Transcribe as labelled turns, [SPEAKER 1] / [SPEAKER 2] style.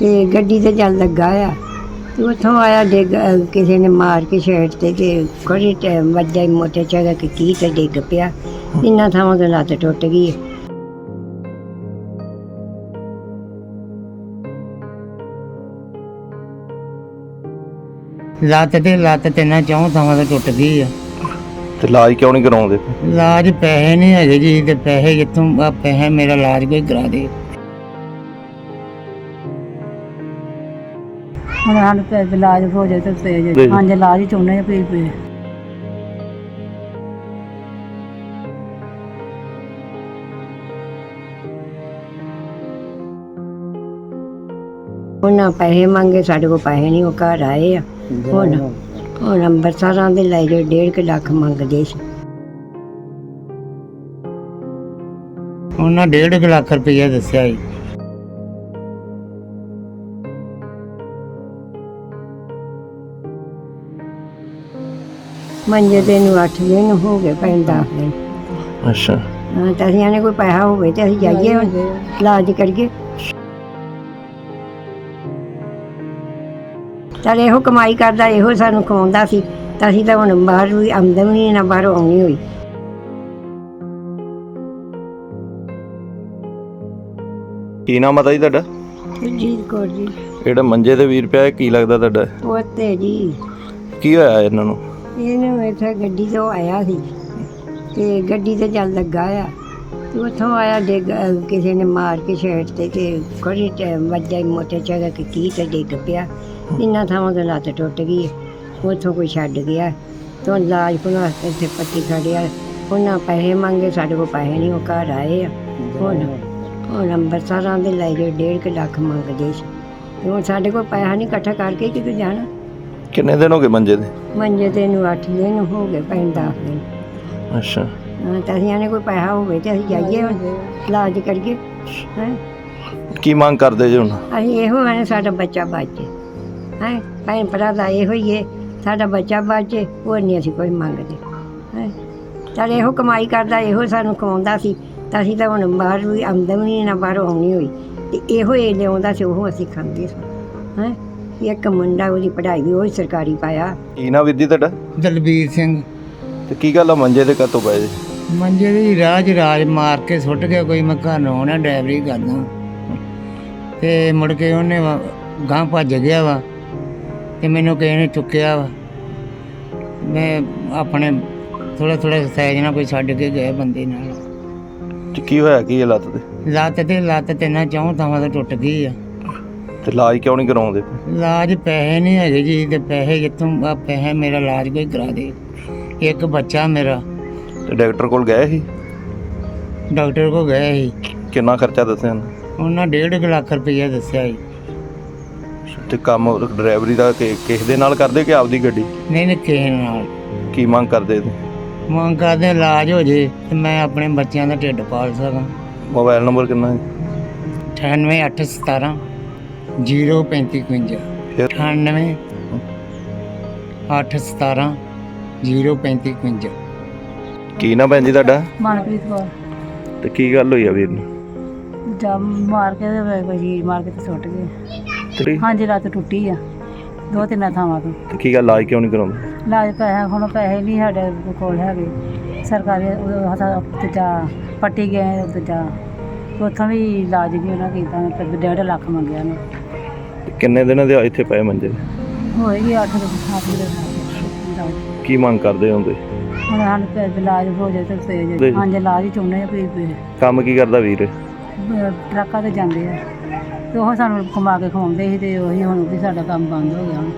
[SPEAKER 1] ਤੇ ਗੱਡੀ ਤੇ ਚੱਲ ਲੱਗਾ ਆ। ਤੇ ਉੱਥੋਂ ਆਇਆ ਡਿੱਗ ਕਿਸੇ ਨੇ ਮਾਰ ਕੇ ਛੇੜ ਤੇ ਤੇ ਖੜੀ ਤੇ ਵੱਜਾ ਹੀ ਮੋਟੇ ਚਗਾ ਕਿ ਕੀ ਤੇ ਡਿੱਗ ਪਿਆ। ਇੰਨਾ ਥਾਵਾਂ ਤੇ ਲੱਤ ਟੁੱਟ ਗਈ।
[SPEAKER 2] ਲੱਤ ਤੇ ਲੱਤ ਤਿੰਨਾਂ ਚੌਂ ਥਾਵਾਂ ਤੇ ਟੁੱਟ ਗਈ ਆ।
[SPEAKER 3] ਤੇ ਇਲਾਜ ਕਿਉਂ ਨਹੀਂ ਕਰਾਉਂਦੇ?
[SPEAKER 2] ਇਲਾਜ ਪੈਸੇ ਨਹੀਂ ਹੈਗੇ ਜੀ ਤੇ ਪੈਸੇ ਕਿੱਥੋਂ ਆ ਪੈਸੇ ਮੇਰਾ ਇਲਾਜ ਕੋਈ ਕਰਾ ਦੇ।
[SPEAKER 4] ਹੁਣ ਸਾਨੂੰ ਤੇ ਇਲਾਜ ਹੋ ਜਾਏ ਤਾਂ ਤੇ
[SPEAKER 3] ਜੀ।
[SPEAKER 4] ਜੇ। ਹਾਂਜੀ ਇਲਾਜ ਹੀ ਚਾਹੁੰਦੇ ਆ ਪਈ ਪਈ
[SPEAKER 1] ਉਹਨਾਂ ਪੈਸੇ ਮੰਗੇ ਸਾਡੇ ਕੋਲ ਪੈਸੇ ਨਹੀਂ ਉਹ ਘਰ ਆਏ ਆ। ਹੁਣ ਹੁਣ ਅੰਬਰਸਰਾਂ ਦੇ ਲੈ ਜੋ ਡੇਢ ਕੁ ਲੱਖ ਮੰਗਦੇ ਸੀ।
[SPEAKER 2] ਉਹਨਾਂ ਡੇਢ ਕੁ ਲੱਖ ਰੁਪਈਆ ਦੱਸਿਆ ਜੀ
[SPEAKER 1] ਮੰਜੇ ਤੇ ਨੂੰ 8 ਦਿਨ ਹੋ ਗਏ ਪੈਂਦਾ ਦਿਨ
[SPEAKER 3] ਅੱਛਾ।
[SPEAKER 1] ਹਾਂ ਤਾਂ ਅਸੀਂ ਆਨੇ ਕੋਈ ਪੈਸਾ ਹੋਵੇ ਤੇ ਅਸੀਂ ਜਾਈਏ ਹੁਣ ਇਲਾਜ ਕਰੀਏ। ਚੱਲ ਇਹੋ ਕਮਾਈ ਕਰਦਾ ਇਹੋ ਸਾਨੂੰ ਖਵਾਉਂਦਾ ਸੀ ਤਾਂ ਅਸੀਂ ਤਾਂ ਹੁਣ ਬਾਹਰ ਵੀ ਆਮਦਨੀ ਨਾ ਬਾਹਰੋਂ ਆਉਣੀ ਹੋਈ।
[SPEAKER 3] ਕੀ ਨਾਮ ਆ ਜੀ ਤੁਹਾਡਾ?
[SPEAKER 1] ਜੀ ਕੋਰ ਜੀ।
[SPEAKER 3] ਜਿਹੜਾ ਮੰਜੇ ਤੇ ਵੀਰ ਪਿਆ ਇਹ ਕੀ ਲੱਗਦਾ ਤੁਹਾਡਾ?
[SPEAKER 1] ਉਹ ਤੇ ਜੀ।
[SPEAKER 3] ਕੀ ਹੋਇਆ ਇਹਨਾਂ ਨੂੰ?
[SPEAKER 1] ਇਹਨੂੰ ਇੱਥੇ ਗੱਡੀ ਤੋਂ ਆਇਆ ਸੀ ਤੇ ਗੱਡੀ ਤੇ ਚੱਲ ਲੱਗਾ ਆ। ਤੇ ਉੱਥੋਂ ਆਇਆ ਡਿੱਗ, ਕਿਸੇ ਨੇ ਮਾਰ ਕੇ ਛੇੜ ਤੇ ਤੇ ਖੜੀ ਤੇ ਵੱਜਾ ਹੀ ਮੋਟੇ ਚਗਾ ਕਿ ਕੀ ਤੇ ਡਿੱਗ ਪਿਆ। ਇੰਨਾ ਥਾਵਾਂ ਤੋਂ ਲੱਤ ਟੁੱਟ ਗਈ, ਉੱਥੋਂ ਕੋਈ ਛੱਡ ਗਿਆ। ਤੋਂ ਇਲਾਜ ਕੋਲ ਇੱਥੇ ਪੱਟੀ ਖੜਿਆ ਉਹਨਾਂ ਪੈਸੇ ਮੰਗੇ, ਸਾਡੇ ਕੋਲ ਪੈਸੇ ਨਹੀਂ, ਉਹ ਘਰ ਆਏ ਆ। ਹੁਣ ਹੁਣ ਅੰਬਰਸਰਾਂ ਦੇ ਲੈ ਜੋ ਡੇਢ ਕੁ ਲੱਖ ਮੰਗਦੇ ਸੀ। ਤੇ ਹੁਣ ਸਾਡੇ ਕੋਲ ਪੈਸਾ ਨਹੀਂ, ਇਕੱਠਾ ਕਰਕੇ ਕਿਤੇ ਜਾਣਾ?
[SPEAKER 3] ਕਿੰਨੇ ਦਿਨ ਹੋ ਗਏ ਮੰਜੇ ਤੇ?
[SPEAKER 1] ਮੰਜੇ ਤੇ ਨੂੰ 8 ਦਿਨ ਹੋ ਗਏ ਦਿਨ।
[SPEAKER 3] ਅੱਛਾ।
[SPEAKER 1] ਹਾਂ ਤਾਂ ਅਸੀਂ ਕੋਈ ਪੈਸਾ ਹੋਵੇ ਤੇ ਅਸੀਂ ਜਾਈਏ ਹੁਣ ਇਲਾਜ ਕਰੀਏ ਹੈਂ।
[SPEAKER 3] ਕੀ ਮੰਗ ਕਰਦੇ ਜੀ ਹੁਣ?
[SPEAKER 1] ਅਸੀਂ ਇਹੋ ਆਨੇ ਸਾਡਾ ਬੱਚਾ ਬਚੇ ਹੈ। ਭੈਣ ਭਰਾ ਦਾ ਇਹੋ ਹੀ ਹੈ ਸਾਡਾ ਬੱਚਾ ਬਚੇ ਹੋਰ ਨਹੀਂ ਅਸੀਂ ਕੋਈ ਮੰਗਦੇ ਹੈ। ਚੱਲ ਇਹੋ ਕਮਾਈ ਕਰਦਾ ਇਹੋ ਸਾਨੂੰ ਖਵਾਉਂਦਾ ਸੀ ਤਾਂ ਅਸੀਂ ਤਾਂ ਹੁਣ ਬਾਹਰ ਵੀ ਆਮਦਨੀ ਨਾ ਬਾਹਰੋਂ ਆਉਣੀ ਹੋਈ। ਤੇ ਇਹੋ ਇਹ ਲਿਆਉਂਦਾ ਸੀ ਉਹ ਅਸੀਂ ਖਾਂਦੇ ਸਾਂ ਹੈ। ਇੱਕ ਮੁੰਡਾ ਉਹਦੀ ਪੜ੍ਹਾਈ ਵੀ ਉਹ ਹੀ ਸਰਕਾਰੀ ਪਾਇਆ।
[SPEAKER 3] ਕੀ ਨਾਮ ਵੀਰ ਜੀ ਤੁਹਾਡਾ?
[SPEAKER 2] ਦਲਬੀਰ ਸਿੰਘ।
[SPEAKER 3] ਤੇ ਕੀ ਗੱਲ ਆ ਮੰਜੇ ਤੇ ਕਦੋਂ ਪਏ ਜੀ?
[SPEAKER 2] ਮੰਜੇ ਦੀ ਰਾਜ ਰਾਜ ਮਾਰ ਕੇ ਸੁੱਟ ਗਿਆ ਕੋਈ ਮੈਂ ਘਰ ਨੂੰ ਆਉਣਾ ਡਰਾਈਵਰੀ ਕਰਦਾ। ਤੇ ਮੁੜ ਕੇ ਉਹਨੇ ਗਾਂ ਭੱਜ ਗਿਆ ਵਾ ਤੇ ਮੈਨੂੰ ਕਿਸੇ ਨੇ ਚੁੱਕਿਆ ਵਾ। ਮੈਂ ਆਪਣੇ ਥੋੜਾ ਥੋੜਾ ਸਾਈਜ਼ ਨਾਲ ਕੋਈ ਛੱਡ ਕੇ ਗਿਆ ਬੰਦੇ ਨਾਲ।
[SPEAKER 3] ਤੇ ਕੀ ਹੋਇਆ ਕੀ ਇਹ ਲੱਤ ਤੇ?
[SPEAKER 2] ਲੱਤ ਤੇ ਲੱਤ ਤਿੰਨਾਂ ਚੌਂ ਥਾਵਾਂ ਤੇ ਟੁੱਟ ਗਈ ਆ।
[SPEAKER 3] ਤੇ ਇਲਾਜ ਕਿਉਂ ਨਹੀਂ ਕਰਾਉਂਦੇ?
[SPEAKER 2] ਇਲਾਜ ਪੈਸੇ ਨਹੀਂ ਹੈਗੇ ਜੀ ਤੇ ਪੈਸੇ ਕਿੱਥੋਂ ਆ ਪੈਸੇ ਮੇਰਾ ਇਲਾਜ ਕੋਈ ਕਰਾ ਦੇ। ਇੱਕ ਬੱਚਾ ਮੇਰਾ।
[SPEAKER 3] ਤੇ ਡਾਕਟਰ ਕੋਲ ਗਏ ਸੀ?
[SPEAKER 2] ਡਾਕਟਰ ਕੋ ਗਏ ਸੀ।
[SPEAKER 3] ਕਿੰਨਾ ਖਰਚਾ ਦੱਸਿਆ ਉਹਨੇ?
[SPEAKER 2] ਉਹਨਾਂ ਡੇਢ ਕੁ ਲੱਖ ਰੁਪਈਆ ਦੱਸਿਆ ਸੀ।
[SPEAKER 3] ਤੇ ਕੰਮ ਡਰਾਈਵਰੀ ਦਾ ਕਿ- ਕਿਸੇ ਦੇ ਨਾਲ ਕਰਦੇ ਕਿ ਆਪਦੀ ਗੱਡੀ?
[SPEAKER 2] ਨਹੀਂ ਨਹੀਂ ਕਿਸੇ ਨਾਲ।
[SPEAKER 3] ਕੀ ਮੰਗ ਕਰਦੇ ਤੇ
[SPEAKER 2] ਮੰਗ ਕਰਦੇ ਇਲਾਜ ਹੋ ਜੇ ਤੇ ਮੈਂ ਆਪਣੇ ਬੱਚਿਆਂ ਦਾ ਢਿੱਡ ਪਾਲ ਸਕਾਂ।
[SPEAKER 3] ਮੋਬਾਈਲ ਨੰਬਰ ਕਿੰਨਾ ਹੈ?
[SPEAKER 2] 98817 03551
[SPEAKER 3] ਫਿਰ
[SPEAKER 2] 98 817 03551
[SPEAKER 3] ਕੀ ਨਾ ਭੈਣ ਜੀ ਤੁਹਾਡਾ?
[SPEAKER 4] ਮਨਪ੍ਰੀਤ ਕੌਰ।
[SPEAKER 3] ਤੇ ਕੀ ਗੱਲ ਹੋਈ ਆ ਵੀਰ ਨੂੰ?
[SPEAKER 4] ਜਦ ਮਾਰ ਕੇ ਤੇ ਕੋਈ ਚੀਜ਼ ਮਾਰ ਕੇ ਤੇ ਸੁੱਟ ਗਏ।
[SPEAKER 3] ਤੇ
[SPEAKER 4] ਹਾਂਜੀ ਲੱਤ ਟੁੱਟੀ ਆ। ਦੋ ਤਿੰਨ ਥਾਵਾਂ ਤੋਂ।
[SPEAKER 3] ਤੇ ਕੀ ਗੱਲ ਇਲਾਜ ਕਿਉਂ ਨਹੀਂ ਕਰਾਉਂਦੇ?
[SPEAKER 4] ਇਲਾਜ ਪੈਸਾ ਹੁਣ ਪੈਸੇ ਨਹੀਂ ਸਾਡੇ ਕੋਲ ਹੈਗੇ। ਸਰਕਾਰੀ ਉਹ ਹਸਾ ਦੂਜਾ ਪੱਟੀ ਗਏ ਦੂਜਾ ਉੱਥੋਂ ਵੀ ਇਲਾਜ ਨਹੀਂ ਉਹਨਾਂ ਕੀਤਾ ਤੇ ਡੇਢ ਲੱਖ ਮੰਗਿਆ ਨੇ
[SPEAKER 3] ਕਿੰਨੇ ਦਿਨਾਂ ਦੇ ਇੱਥੇ ਪਏ ਮੰਜੇ?
[SPEAKER 4] ਹੋਏਗੀ 8 ਅੱਠ ਦੇ ਇਲਾਜ।
[SPEAKER 3] ਕੀ ਮੰਗ ਕਰਦੇ ਹੁੰਦੇ
[SPEAKER 4] ਹੁਣ ਤੇ ਇਲਾਜ ਹੋ ਜਾਏ ਤਾਂ।
[SPEAKER 3] ਜੇ
[SPEAKER 4] ਹਾਂਜੀ ਇਲਾਜ ਹੀ ਚਾਹੁੰਦੇ ਆ ਵੀ ਵੀ
[SPEAKER 3] ਕੰਮ ਕੀ ਕਰਦਾ ਵੀਰ
[SPEAKER 4] ਟਰੱਕਾਂ ਤੇ ਜਾਂਦੇ ਆ ਤੇ ਉਹ ਸਾਨੂੰ ਕਮਾ ਕੇ ਖਵਾਉਂਦੇ ਸੀ ਤੇ ਉਹੀ ਹੁਣ ਵੀ ਸਾਡਾ ਕੰਮ ਬੰਦ ਹੋ ਗਿਆ ਹੁਣ